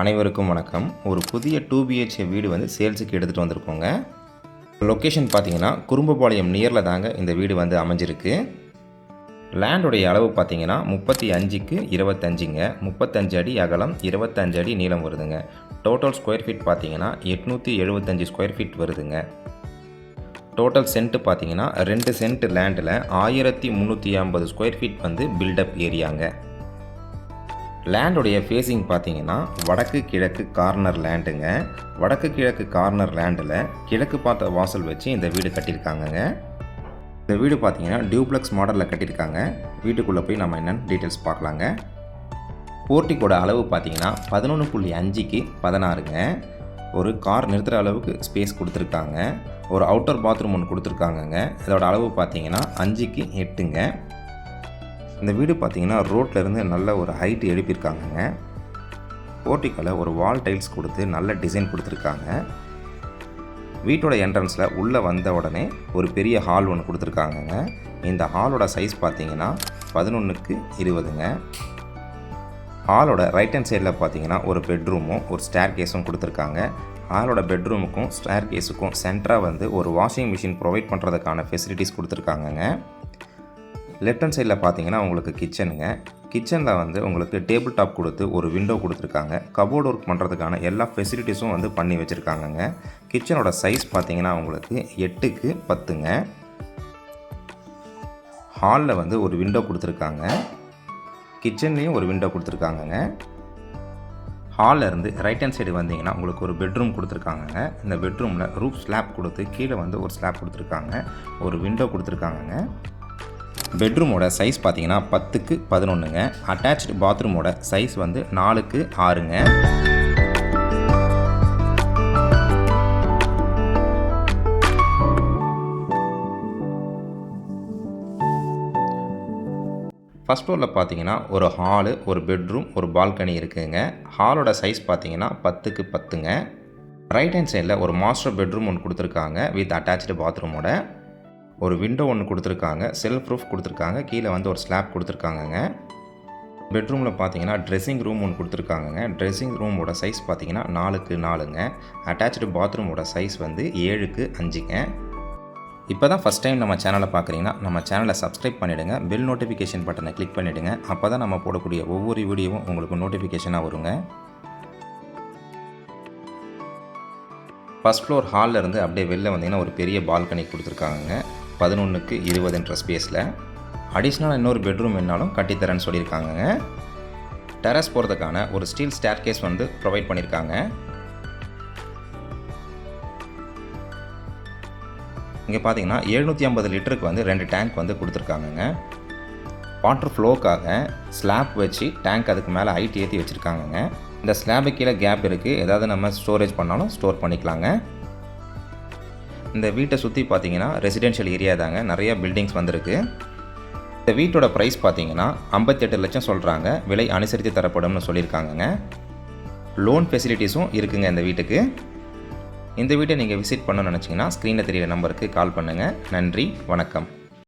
அனைவருக்கும் வணக்கம். ஒரு புதிய டூ பிஹெச்கே வீடு வந்து சேல்ஸுக்கு எடுத்துகிட்டு வந்திருக்கோங்க. லொக்கேஷன் பார்த்தீங்கன்னா குறும்பபாளையம் நியரில் தாங்க இந்த வீடு வந்து அமைஞ்சிருக்கு. லேண்டுடைய அளவு பார்த்தீங்கன்னா முப்பத்தி அஞ்சுக்கு இருபத்தஞ்சுங்க. முப்பத்தஞ்சு அடி அகலம் இருபத்தஞ்சு அடி நீளம் வருதுங்க. டோட்டல் ஸ்கொயர் ஃபீட் பார்த்தீங்கன்னா எட்நூற்றி எழுபத்தஞ்சு ஸ்கொயர் ஃபீட் வருதுங்க. டோட்டல் சென்ட் பார்த்தீங்கன்னா ரெண்டு சென்ட் லேண்டில் ஆயிரத்தி முந்நூற்றி ஐம்பது ஸ்கொயர் ஃபீட் வந்து பில்டப் ஏரியாங்க லேண்டுடைய ஃபேஸிங் பார்த்தீங்கன்னா வடக்கு கிழக்கு கார்னர் லேண்டுங்க வடக்கு கிழக்கு கார்னர் லேண்டில் கிழக்கு பார்த்த வாசல் வச்சு இந்த வீடு கட்டியிருக்காங்கங்க. இந்த வீடு பார்த்தீங்கன்னா டியூப்ளெக்ஸ் மாடலில் கட்டியிருக்காங்க. வீட்டுக்குள்ளே போய் நம்ம என்னென்னு டீட்டெயில்ஸ் பார்க்கலாங்க. போர்ட்டிக்கோட அளவு பார்த்தீங்கன்னா பதினொன்று புள்ளி அஞ்சுக்கு பதினாறுங்க. ஒரு கார் நிறுத்துகிற அளவுக்கு ஸ்பேஸ் கொடுத்துருக்காங்க. ஒரு அவுட்டர் பாத்ரூம் ஒன்று கொடுத்துருக்காங்கங்க. இதோட அளவு பார்த்தீங்கன்னா அஞ்சுக்கு எட்டுங்க. இந்த வீடு பார்த்தீங்கன்னா ரோட்லேருந்து நல்ல ஒரு ஹைட் எழுப்பியிருக்காங்கங்க. போர்ட்டிக்கோல ஒரு வால் டைல்ஸ் கொடுத்து நல்ல டிசைன் கொடுத்துருக்காங்க. வீட்டோட என்ட்ரன்ஸில் உள்ளே வந்த உடனே ஒரு பெரிய ஹால் ஒன்று கொடுத்துருக்காங்கங்க. இந்த ஹாலோட சைஸ் பார்த்தீங்கன்னா பதினொன்றுக்கு இருபதுங்க. ஹாலோட ரைட் ஹேண்ட் சைடில் பார்த்தீங்கன்னா ஒரு பெட்ரூமும் ஒரு ஸ்டேர் கேஸும் கொடுத்துருக்காங்க. ஹாலோட பெட்ரூமுக்கும் ஸ்டேர் கேஸுக்கும் சென்டராக வந்து ஒரு வாஷிங் மிஷின் ப்ரொவைட் பண்ணுறதுக்கான ஃபெசிலிட்டிஸ் கொடுத்துருக்காங்கங்க. லெஃப்ட் ஹேண்ட் சைடில் பார்த்தீங்கன்னா உங்களுக்கு கிச்சனுங்க கிச்சனில் வந்து உங்களுக்கு டேபிள் டாப் கொடுத்து ஒரு விண்டோ கொடுத்துருக்காங்க. கபோர்டு ஒர்க் பண்ணுறதுக்கான எல்லா ஃபெசிலிட்டிஸும் வந்து பண்ணி வச்சுருக்காங்கங்க. கிச்சனோட சைஸ் பார்த்தீங்கன்னா உங்களுக்கு எட்டுக்கு பத்துங்க. ஹாலில் வந்து ஒரு விண்டோ கொடுத்துருக்காங்க. கிச்சன்லேயும் ஒரு விண்டோ கொடுத்துருக்காங்கங்க. ஹாலில் இருந்து ரைட் ஹேண்ட் சைடு வந்தீங்கன்னா உங்களுக்கு ஒரு பெட்ரூம் கொடுத்துருக்காங்கங்க. இந்த பெட்ரூமில் ரூப் ஸ்லாப் கொடுத்து கீழே வந்து ஒரு ஸ்லாப் கொடுத்துருக்காங்க. ஒரு விண்டோ கொடுத்துருக்காங்கங்க. பெட்ரூமோட சைஸ் பார்த்தீங்கன்னா பத்துக்கு பதினொன்றுங்க அட்டாச்டு பாத்ரூமோட சைஸ் வந்து நாலுக்கு ஆறுங்க. ஃபஸ்ட் ஃப்ளோரில் பார்த்தீங்கன்னா ஒரு ஹாலு ஒரு பெட்ரூம் ஒரு பால்கனி இருக்குங்க. ஹாலோட சைஸ் பார்த்தீங்கன்னா பத்துக்கு பத்துங்க. ரைட் ஹேண்ட் சைடில் ஒரு மாஸ்டர் பெட்ரூம் ஒன்று கொடுத்துருக்காங்க வித் அட்டாச்சு பாத்ரூமோட ஒரு விண்டோ ஒன்று கொடுத்துருக்காங்க. செல்ஃப் ப்ரூஃப் கொடுத்துருக்காங்க. கீழே வந்து ஒரு ஸ்லாப் கொடுத்துருக்காங்கங்க. பெட்ரூமில் பார்த்தீங்கன்னா ட்ரெஸ்ஸிங் ரூம் ஒன்று கொடுத்துருக்காங்கங்க. ட்ரெஸ்ஸிங் ரூமோட சைஸ் பார்த்தீங்கன்னா நாலுக்கு நாலுங்க. அட்டாச்சு பாத்ரூமோட சைஸ் வந்து ஏழுக்கு அஞ்சுங்க. இப்போ தான் ஃபஸ்ட் டைம் நம்ம சேனலை பார்க்குறீங்கன்னா நம்ம சேனலை சப்ஸ்கிரைப் பண்ணிவிடுங்க பெல் நோட்டிஃபிகேஷன் பட்டனை கிளிக் பண்ணிவிடுங்க அப்போ தான் நம்ம போடக்கூடிய ஒவ்வொரு வீடியோவும் உங்களுக்கு நோட்டிஃபிகேஷனாக வருங்க. ஃபஸ்ட் ஃப்ளோர் ஹாலில் இருந்து அப்படியே வெளில வந்தீங்கன்னா ஒரு பெரிய பால்கனி கொடுத்துருக்காங்க பதினொன்றுக்கு இருபதுன்ற ஸ்பேஸில் அடிஷ்னலாக இன்னொரு பெட்ரூம் வேணாலும் கட்டித்தரேன்னு சொல்லியிருக்காங்க டெரஸ் போகிறதுக்கான ஒரு ஸ்டீல் ஸ்டேர் கேஸ் வந்து ப்ரொவைட் பண்ணியிருக்காங்க. இங்கே பார்த்தீங்கன்னா எழுநூற்றி ஐம்பது லிட்டருக்கு வந்து ரெண்டு டேங்க் வந்து கொடுத்துருக்காங்கங்க. வாட்டர் ஃப்ளோக்காக ஸ்லாப் வச்சு டேங்க் அதுக்கு மேலே ஹைட் ஏற்றி வச்சுருக்காங்கங்க. இந்த ஸ்லாபு கீழே கேப் இருக்குது ஏதாவது நம்ம ஸ்டோரேஜ் பண்ணாலும் ஸ்டோர் பண்ணிக்கலாங்க. இந்த வீட்டை சுற்றி பார்த்தீங்கன்னா ரெசிடென்ஷியல் ஏரியா தாங்க. நிறைய பில்டிங்ஸ் வந்திருக்கு. இந்த வீட்டோட ப்ரைஸ் பார்த்தீங்கன்னா ஐம்பத்தெட்டு லட்சம் சொல்கிறாங்க விலை அனுசரித்து தரப்படும்னு சொல்லியிருக்காங்கங்க. லோன் ஃபெசிலிட்டிஸும் இருக்குங்க இந்த வீட்டுக்கு. இந்த வீட்டை நீங்கள் விசிட் பண்ணணும்னு நினச்சிங்கன்னா ஸ்க்ரீனில் தெரியிற நம்பருக்கு கால் பண்ணுங்கள் நன்றி வணக்கம்.